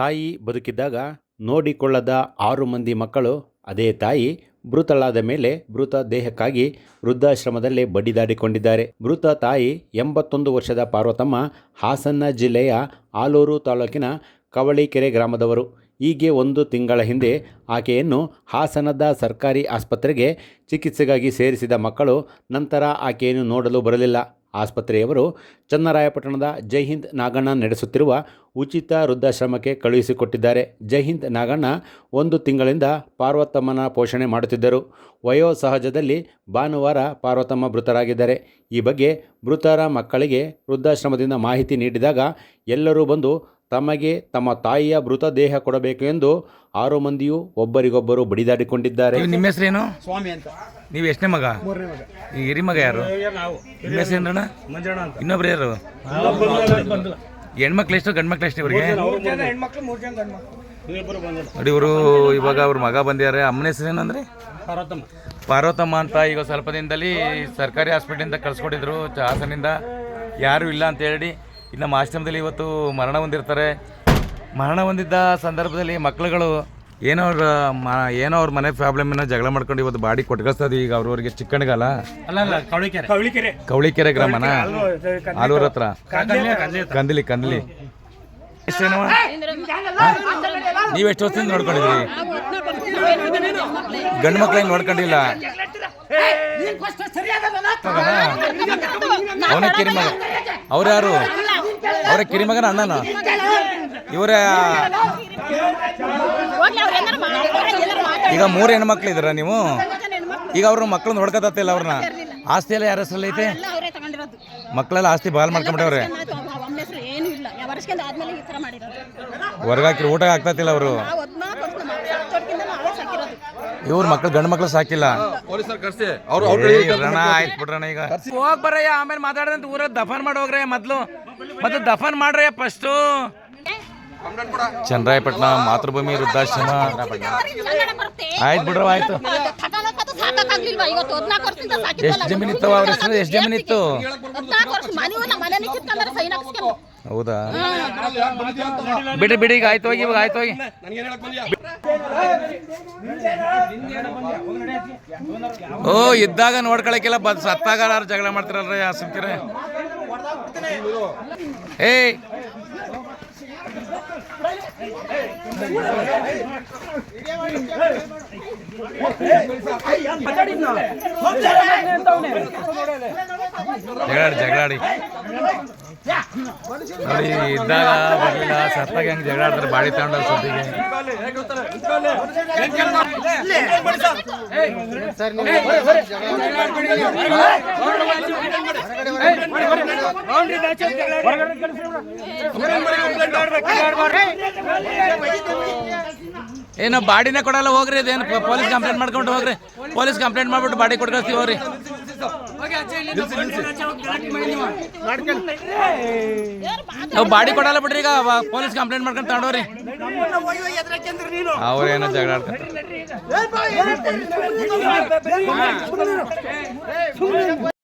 ತಾಯಿ ಬದುಕಿದ್ದಾಗ ನೋಡಿಕೊಳ್ಳದ ಆರು ಮಂದಿ ಮಕ್ಕಳು ಅದೇ ತಾಯಿ ಮೃತಳಾದ ಮೇಲೆ ಮೃತ ದೇಹಕ್ಕಾಗಿ ವೃದ್ಧಾಶ್ರಮದಲ್ಲಿ ಬಡಿದಾಡಿಕೊಂಡಿದ್ದಾರೆ. ಮೃತ ತಾಯಿ ಎಂಬತ್ತೊಂದು ವರ್ಷದ ಪಾರ್ವತಮ್ಮ ಹಾಸನ ಜಿಲ್ಲೆಯ ಆಲೂರು ತಾಲೂಕಿನ ಕವಳಿಕೆರೆ ಗ್ರಾಮದವರು. ಹೀಗೆ ಒಂದು ತಿಂಗಳ ಹಿಂದೆ ಆಕೆಯನ್ನು ಹಾಸನದ ಸರ್ಕಾರಿ ಆಸ್ಪತ್ರೆಗೆ ಚಿಕಿತ್ಸೆಗಾಗಿ ಸೇರಿಸಿದ ಮಕ್ಕಳು ನಂತರ ಆಕೆಯನ್ನು ನೋಡಲು ಬರಲಿಲ್ಲ. ಆಸ್ಪತ್ರೆಯವರು ಚನ್ನರಾಯಪಟ್ಟಣದ ಜೈ ಹಿಂದ್ ನಾಗಣ್ಣ ನಡೆಸುತ್ತಿರುವ ಉಚಿತ ವೃದ್ಧಾಶ್ರಮಕ್ಕೆ ಕಳುಹಿಸಿಕೊಟ್ಟಿದ್ದಾರೆ. ಜೈ ಹಿಂದ್ ನಾಗಣ್ಣ ಒಂದು ತಿಂಗಳಿಂದ ಪಾರ್ವತಮ್ಮನ ಪೋಷಣೆ ಮಾಡುತ್ತಿದ್ದರು. ವಯೋಸಹಜದಲ್ಲಿ ಭಾನುವಾರ ಪಾರ್ವತಮ್ಮ ಮೃತರಾಗಿದ್ದಾರೆ. ಈ ಬಗ್ಗೆ ಮೃತರ ಮಕ್ಕಳಿಗೆ ವೃದ್ಧಾಶ್ರಮದಿಂದ ಮಾಹಿತಿ ನೀಡಿದಾಗ ಎಲ್ಲರೂ ಬಂದು ತಮಗೆ ತಮ್ಮ ತಾಯಿಯ ಮೃತದೇಹ ಕೊಡಬೇಕು ಎಂದು ಆರು ಮಂದಿಯು ಒಬ್ಬರಿಗೊಬ್ಬರು ಬಡಿದಾಡಿಕೊಂಡಿದ್ದಾರೆ. ನಿಮ್ಮ ಹೆಸರೇನು ಸ್ವಾಮಿ ಅಂತ. ನೀವು ಎಷ್ಟನೇ ಮಗ? ಮೂರನೇ ಮಗ. ಈ ಹಿರಿ ಮಗ ಯಾರು? ನಾವು. ನಿಮ್ಮ ಹೆಸರು ಏನಣ್ಣ ಮಂಜಣ್ಣ ಅಂತ. ಇನ್ನೊಬ್ರು ಯಾರು? ಹೆಣ್ಮಕ್ಳು ಎಷ್ಟು ಗಂಡು ಮಕ್ಳು ಎಷ್ಟು ಇವರಿಗೆ? ಮೂರು ಜನ ಹೆಣ್ಮಕ್ಳು ಮೂರು ಜನ ಗಂಡು ಮಕ್ಳು ನೀವಿಬ್ಬರು ನೋಡಿ ಇವರು ಇವಾಗ ಅವ್ರ ಮಗ ಬಂದಿದ್ದಾರೆ. ಅಮ್ಮನ ಹೆಸರು ಏನಂದ್ರೆ ಪಾರ್ವತಮ್ಮ. ಪಾರ್ವತಮ್ಮ ಅಂತ ಈಗ ಸ್ವಲ್ಪ ದಿನದಲ್ಲಿ ಸರ್ಕಾರಿ ಹಾಸ್ಪಿಟ್ಲಿಂದ ಕಳ್ಸ್ಕೊಟ್ಟಿದ್ರು ಹಾಸನಿಂದ ಯಾರೂ ಇಲ್ಲ ಅಂತ ಹೇಳಿ ಇನ್ನು ನಮ್ಮ ಆಶ್ರಮದಲ್ಲಿ ಇವತ್ತು ಮರಣ ಹೊಂದಿರ್ತಾರೆ. ಮರಣ ಹೊಂದಿದ್ದ ಸಂದರ್ಭದಲ್ಲಿ ಮಕ್ಕಳುಗಳು ಏನೋ ಅವ್ರ ಮ ಏನೋ ಅವ್ರ ಮನೆ ಪ್ರಾಬ್ಲಮ್ನ ಜಗಳ ಮಾಡ್ಕೊಂಡು ಇವತ್ತು ಬಾಡಿ ಕೊಟ್ಕಳಿಸ್ತದೆ ಈಗ ಅವ್ರವ್ರಿಗೆ ಅಲ್ಲ ಕವಳಿಕೆರೆ ಗ್ರಾಮನ? ಆಲೂರ್ ಹತ್ರ. ಕಂದಲಿ ಕಂದಲಿ ಎಷ್ಟೇನವ ನೀವು ಎಷ್ಟು ವರ್ಷದಿಂದ ನೋಡ್ಕೊಂಡಿದ್ರಿ? ಗಂಡು ಮಕ್ಳೇನು ನೋಡ್ಕೊಂಡಿಲ್ಲ? ಅವನ ಕಿರಿಮಗ. ಅವ್ರ ಯಾರು ಅವರ ಕಿರಿಮಗನ ಅಣ್ಣನ? ಇವರ ಈಗ ಮೂರು ಹೆಣ್ಮಕ್ಳು ಇದ್ರ ನೀವು? ಈಗ ಅವ್ರ ಮಕ್ಳು ಹೊಡ್ಕತ್ತಿಲ್ಲ ಅವ್ರನ್ನ? ಆಸ್ತಿ ಎಲ್ಲ ಯಾರ ಹೆಸರಲ್ಲಿ ಐತೆ? ಮಕ್ಕಳೆಲ್ಲ ಆಸ್ತಿ ಬಾಲ್ ಮಾಡಿರೋದು. ಹೊರಗಾಕಿ ಊಟ ಆಗ್ತತಿಲ್ಲ ಅವರು ನಾವು ಹದಿನಾಲ್ಕು ವರ್ಷ ನಮ್ಮ ಚೊಟ್ಕಿಂತ ನಾವೇ ಸಾಕಿರೋದು ಇವ್ರ ಮಕ್ಳು ಗಂಡ ಮಕ್ಳು ಸಾಕಿಲ್ಲ. ಆಯ್ತ್ ಬಿಡ್ರಣ್ಣ ಈಗ. ಹೋಗ್ ಬರಯ್ಯ ಆಮೇಲೆ ಮಾತಾಡ್ದಂತ ಊರ ದಫನ್ ಮಾಡಿ ಹೋಗ್ರೆ ಮೊದ್ಲು. ಮತ್ತೆ ದಫನ್ ಮಾಡ್ರಿ ಫಸ್ಟ್ ಚಂದ್ರಾಯಪಟ್ಟಣ ಮಾತೃಭೂಮಿ ವೃದ್ಧಾಶ್ರಮ. ಆಯ್ತು ಬಿಡ್ರವ ಆಯ್ತು. ಎಷ್ಟು ಜಮೀನ್ ಇತ್ತು ಅವ್ರ ಹೆಸರು? ಎಷ್ಟು ಜಮೀನ್ ಹೌದಾ? ಬಿಡಿ ಬಿಡಿ ಈಗ ಆಯ್ತು ಹೋಗಿ ಇವಾಗ ಆಯ್ತು ಹೋಗಿ. ಓ ಇದ್ದಾಗ ನೋಡ್ಕೊಳಕ್ಕೆಲ್ಲ ಬದ್ ಸತ್ತಾಗ ಜಗಳ ಮಾಡ್ತಿರಲ್ರಿ ಆ ಸುಮ್ಕಿರ ಏಯ್! ಜಗಳಾಡಿ ಜಗಳಾಡಿ. ನೋಡಿ ಇದ್ದಾಗ ಬರಲಿಲ್ಲ ಸತ್ತಾಗ ಹೆಂಗ್ ಜಗಳ ಆಡ್ತಾರೆ? ಬಾಡಿ ಸದ್ದಿಗೆ ಏನೋ ಬಾಡಿನೇ ಕೊಡಲ್ಲ ಹೋಗ್ರಿ. ಅದೇನು ಪೊಲೀಸ್ ಕಂಪ್ಲೇಂಟ್ ಮಾಡ್ಕೊಂಡು ಹೋಗ್ರಿ. ಪೊಲೀಸ್ ಕಂಪ್ಲೇಂಟ್ ಮಾಡ್ಬಿಟ್ಟು ಬಾಡಿ ಕೊಟ್ಕೊಳ್ತೀವಿ ಹೋಗ್ರಿ. ನಾವು ಬಾಡಿ ಕೊಡಲ್ಲ ಬಿಡ್ರಿ ಈಗ ಪೊಲೀಸ್ ಕಂಪ್ಲೇಂಟ್ ಮಾಡ್ಕೊಂಡು ತಗೊಂಡವ್ರಿ ಅವ್ರೇನೋ ಜಗಳ